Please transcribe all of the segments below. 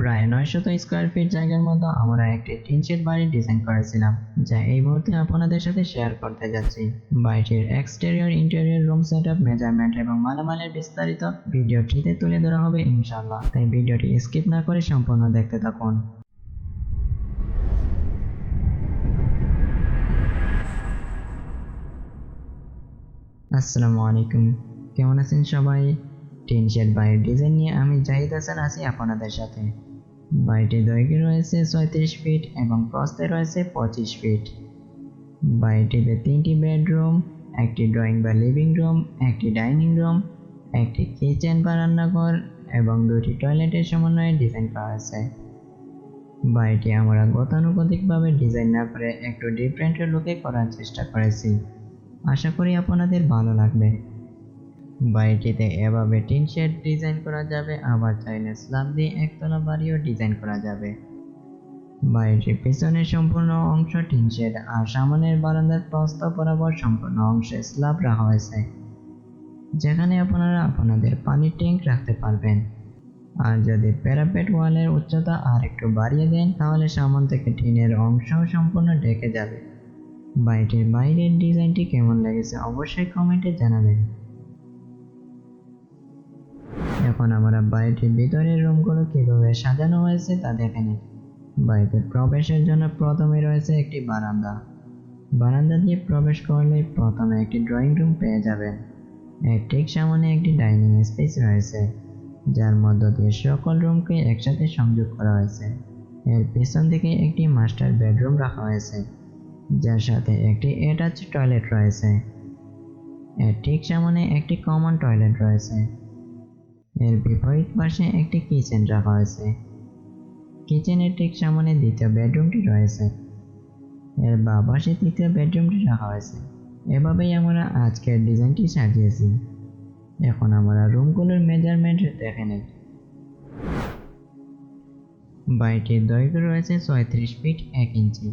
প্রায় নয়শত square feet জায়গার মতো আমরা একটি টিন শেড বাড়ি ডিজাইন করেছিলাম, যা এই মুহূর্তে আপনাদের সাথে শেয়ার করতে যাচ্ছি। বাড়িটির exterior interior room set up measurement এবং মালামালের বিস্তারিত ভিডিওটিতে তুলে ধরা হবে ইনশাল্লাহ তাই ভিডিওটি স্কিপ না করে সম্পূর্ণ দেখতে থাকুন। আসসালামু আলাইকুম। কেমন আছেন সবাই? টিন শেড বাড়ির ডিজাইন নিয়ে আমি জাহিদ হাসান আছি আপনাদের সাথে। বাড়িটির দৈর্ঘ্য রয়েছে ছয়ত্রিশ ফিট এবং প্রস্থে রয়েছে পঁচিশ ফিট। বাড়িটিতে তিনটি বেডরুম, একটি ড্রয়িং বা লিভিং রুম, একটি ডাইনিং রুম, একটি কিচেন বা রান্নাঘর এবং দুটি টয়লেটের সমন্বয়ে ডিজাইন করা হয়েছে। বাড়িটি আমরা গতানুগতিকভাবে ডিজাইন না করে একটু ডিফারেন্ট লুকে করার চেষ্টা করেছি। আশা করি আপনাদের ভালো লাগবে। বাড়িটিতে এভাবে টিন শেড ডিজাইন করা যাবে, আবার চাইলে স্ল্যাব দিয়ে একতলা বাড়িও ডিজাইন করা যাবে। বাড়িটির পিছনের সম্পূর্ণ অংশ টিন শেড, আর সামনের বারান্দার প্রস্থ বরাবর সম্পূর্ণ অংশে স্ল্যাব রাখা হয়েছে, যেখানে আপনারা আপনাদের পানির ট্যাঙ্ক রাখতে পারবেন। আর যদি প্যারাপেট ওয়ালের উচ্চতা আর একটু বাড়িয়ে দেন, তাহলে সামন থেকে টিনের অংশ সম্পূর্ণ ঢেকে যাবে। বাড়িটির বাইরের ডিজাইনটি কেমন লেগেছে অবশ্যই কমেন্টে জানাবেন। এখন আমরা বাড়িটির ভিতরের রুমগুলো কীভাবে সাজানো হয়েছে তা দেখে নিই। বাড়িতে প্রবেশের জন্য প্রথমে রয়েছে একটি বারান্দা। বারান্দা দিয়ে প্রবেশ করলে প্রথমে একটি ড্রয়িং রুম পেয়ে যাবেন। এর ঠিক সামনে একটি ডাইনিং স্পেস রয়েছে, যার মধ্য দিয়ে সকল রুমকে একসাথে সংযোগ করা হয়েছে। এর পিছন দিকে একটি মাস্টার বেডরুম রাখা হয়েছে, যার সাথে একটি অ্যাটাচ টয়লেট রয়েছে। এর ঠিক সামনে একটি কমন টয়লেট রয়েছে এর বিপরীত পাশে একটি কিচেন রাখা হয়েছে। কিচেনের ঠিক সামনে দ্বিতীয় বেডরুমটি রয়েছে। এর বা পাশে তৃতীয় বেডরুমটি রাখা হয়েছে। এভাবেই আমরা আজকের ডিজাইনটি সাজিয়েছি। এখন আমরা রুমগুলোর মেজারমেন্ট দেখে নেই। বাড়িটির দৈর্ঘ্য রয়েছে ছয়ত্রিশ ফিট এক ইঞ্চি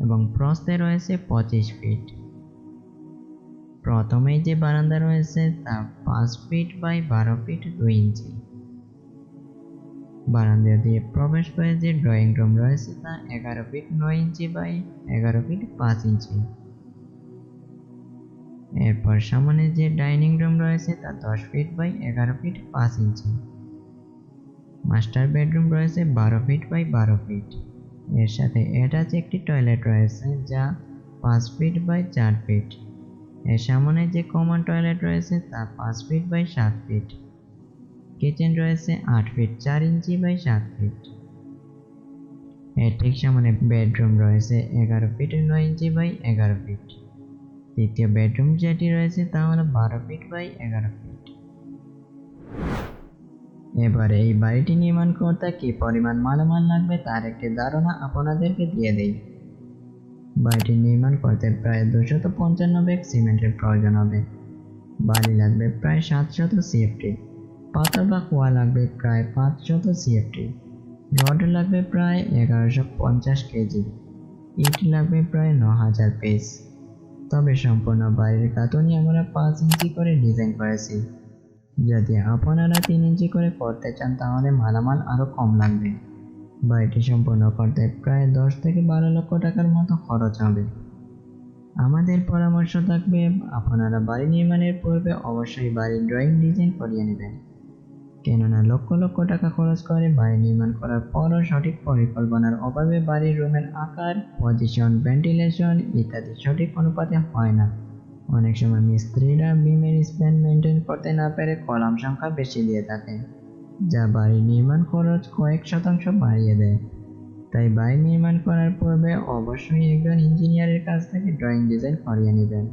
এবং প্রস্থে রয়েছে পঁচিশ ফিট প্রথমেই যে বারান্দা রয়েছে তা পাঁচ ফিট বাই বারো ফিট দুই ইঞ্চি বারান্দা দিয়ে প্রবেশ করে যে ড্রয়িং রুম রয়েছে, তা এগারো ফিট নয় ইঞ্চি বাই এগারো ফিট পাঁচ ইঞ্চি এরপর সামনে যে ডাইনিং রুম রয়েছে, তা দশ ফিট বাই এগারো ফিট পাঁচ ইঞ্চি মাস্টার বেডরুম রয়েছে, বারো ফিট বাই বারো ফিট এর সাথে অ্যাটাচ একটি টয়লেট রয়েছে, যা পাঁচ ফিট বাই চার ফিট এর সামনে যে কমন টয়লেট রয়েছে তা পাঁচ ফিট বাই সাত ফিট কিচেন রয়েছে আট ফিট চার ইঞ্চি বাই সাত ফিট এর ঠিক সামনে বেডরুম রয়েছে এগারো ফিট নয় ইঞ্চি বাই এগারো ফিট তৃতীয় বেডরুম যেটি রয়েছে তা হলো বারো ফিট বাই এগারো ফিট এবারে এই বাড়িটি নির্মাণ করতে কি পরিমাণ মালামাল লাগবে তার একটি ধারণা আপনাদেরকে দিয়ে দেই। বাড়িটি নির্মাণ করতে প্রায় দুশত পঞ্চান্ন ব্যাগ সিমেন্টের প্রয়োজন হবে। বালি লাগবে প্রায় সাতশত সিএফটি পাথর বা কুয়া লাগবে প্রায় পাঁচশত সিএফটি রড লাগবে প্রায় এগারোশো পঞ্চাশ কেজি। ইট লাগবে প্রায় ন হাজার পিস। তবে সম্পূর্ণ বাড়ির গাঁথনি আমরা পাঁচ ইঞ্চি করে ডিজাইন করেছি। যদি আপনারা তিন ইঞ্চি করে করতে চান, তাহলে মালামাল আরও কম লাগবে। বাড়িটি সম্পূর্ণ করতে প্রায় দশ থেকে বারো লক্ষ টাকার মতো খরচ হবে। আমাদের পরামর্শ থাকবে, আপনারা বাড়ি নির্মাণের পূর্বে অবশ্যই বাড়ির ড্রয়িং ডিজাইন করিয়ে নেবেন। কেননা লক্ষ লক্ষ টাকা খরচ করে বাড়ি নির্মাণ করার পরও সঠিক পরিকল্পনার অভাবে বাড়ির রুমের আকার পজিশন ভেন্টিলেশন ইত্যাদি সঠিক অনুপাতে হয় না। অনেক সময় মিস্ত্রিরা বিমের স্প্যান মেনটেন করতে না পেরে কলাম সংখ্যা বেশি দিয়ে থাকে। যা বাড়ি নির্মাণ খরচ কয়েক শতাংশ বাড়িয়ে দেয়। তাই বাড়ি নির্মাণ করার পূর্বে অবশ্যই একজন ইঞ্জিনিয়ারের কাছ থেকে ড্রয়িং ডিজাইন করিয়ে নেবেন।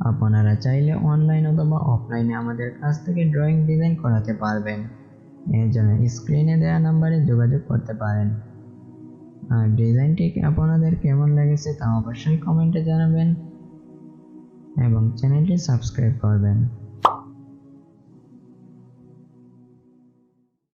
আপনারা চাইলে অনলাইন অথবা অফলাইনে আমাদের কাছ থেকে ড্রয়িং ডিজাইন করাতে পারবেন। এর জন্য স্ক্রিনে দেওয়া নাম্বারে যোগাযোগ করতে পারেন। আর ডিজাইনটি আপনাদের কেমন লেগেছে তা অবশ্যই কমেন্টে জানাবেন এবং চ্যানেলটি সাবস্ক্রাইব করবেন।